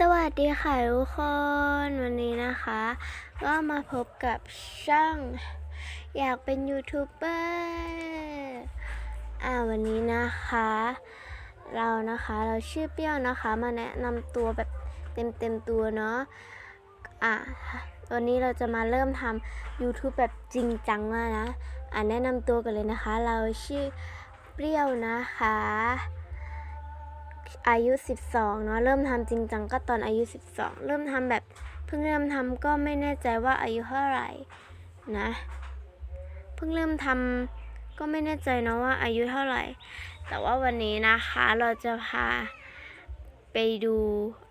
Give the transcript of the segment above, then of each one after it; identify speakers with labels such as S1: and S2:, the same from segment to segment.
S1: สวัสดีค่ะทุกคน วันนี้นะคะ ก็มาพบกับช่อง อยากเป็นยูทูบเบอร์อ่าวันนี้นะคะ เรานะคะเราชื่อเปรี้ยวนะคะ มาแนะนำตัวแบบเต็มเต็มตัวเนาะอะวันนี้เราจะมาเริ่มทำ YouTube แบบจริงจังแล้วนะ อ่าแนะนำตัวกันเลยนะคะ เราชื่อเปรี้ยวนะคะ อายุ 12เนาะเริ่มทำจริงจังก็ตอนอายุ 12 เริ่มทำแบบเพิ่งเริ่มทำก็ไม่แน่ใจว่าอายุเท่าไหร่นะเพิ่งเริ่มทำก็ไม่แน่ใจเนาะว่าอายุเท่าไหร่ แต่ว่าวันนี้นะคะเราจะพาไปดู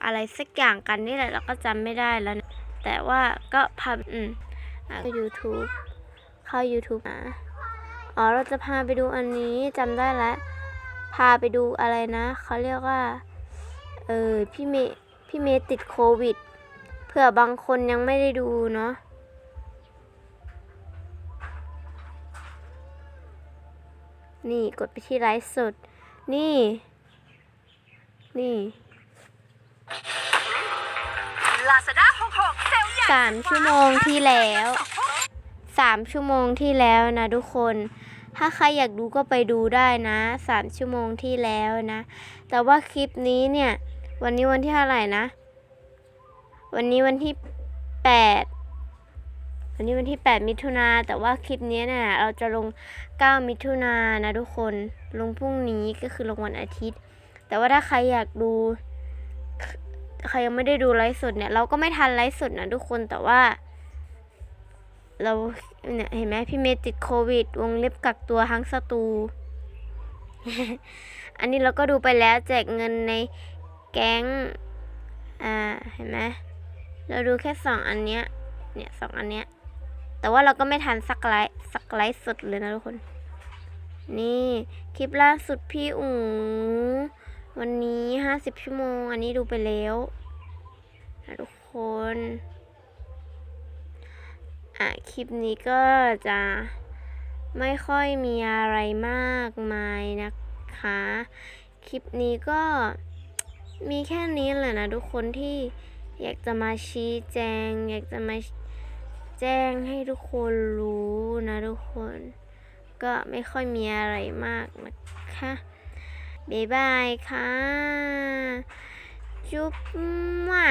S1: อะไรสักอย่างกันนี่แหละเราก็จำไม่ได้แล้วนะแต่ว่าก็พาอืมอะก็ YouTube เข้า YouTube นะอ๋อเราจะพาไปดูอันนี้จำได้แล้ว พาไปดูอะไรนะเขาเรียกว่า เออพี่เมพี่เมติดโควิดเผื่อบางคนยังไม่ได้ดูเนาะนี่กดไปที่ไลฟ์สด นี่ นี่สามชั่วโมงที่แล้วสามชั่วโมงที่แล้วนะทุกคน ถ้าใครอยากดูก็ไปดูได้นะสามชั่วโมงที่แล้วนะ แต่ว่าคลิปนี้เนี่ย วันนี้วันที่เท่าไหร่นะ วันนี้วันที่แปดวันนี้วันที่แปดมิถุนาแต่ว่าคลิปนี้เนี่ยเราจะลงเก้ามิถุนานะทุกคนลงพรุ่งนี้ก็คือลงวันอาทิตย์ แต่ว่าถ้าใครอยากดูใครยังไม่ได้ดูไลฟ์สดเนี่ย เราก็ไม่ทันไลฟ์สดนะทุกคนแต่ว่า เราเนี่ยเห็นไหมพี่เมย์ติดโควิด วงเล็บกักตัวทั้งสตู อันนี้เราก็ดูไปแล้วแจกเงินในแก๊ง อ่า เห็นไหมเราดูแค่สองอันเนี้ย เนี่ยสองอันเนี้ย แต่ว่าเราก็ไม่ทันสักไลฟ์สักไลฟ์สดเลยนะทุกคน นี่ คลิปล่าสุดพี่อู๋วันนี้ห้าสิบชั่วโมง อันนี้ดูไปแล้วนะทุกคน อะคลิปนี้ก็จะไม่ค่อยมีอะไรมากมายนะคะ คลิปนี้ก็มีแค่นี้แหละนะทุกคนที่อยากจะมาชี้แจง อยากจะมาแจ้งให้ทุกคนรู้นะทุกคน ก็ไม่ค่อยมีอะไรมากนะคะบ๊ายบายค่ะ จุ๊บมั่ว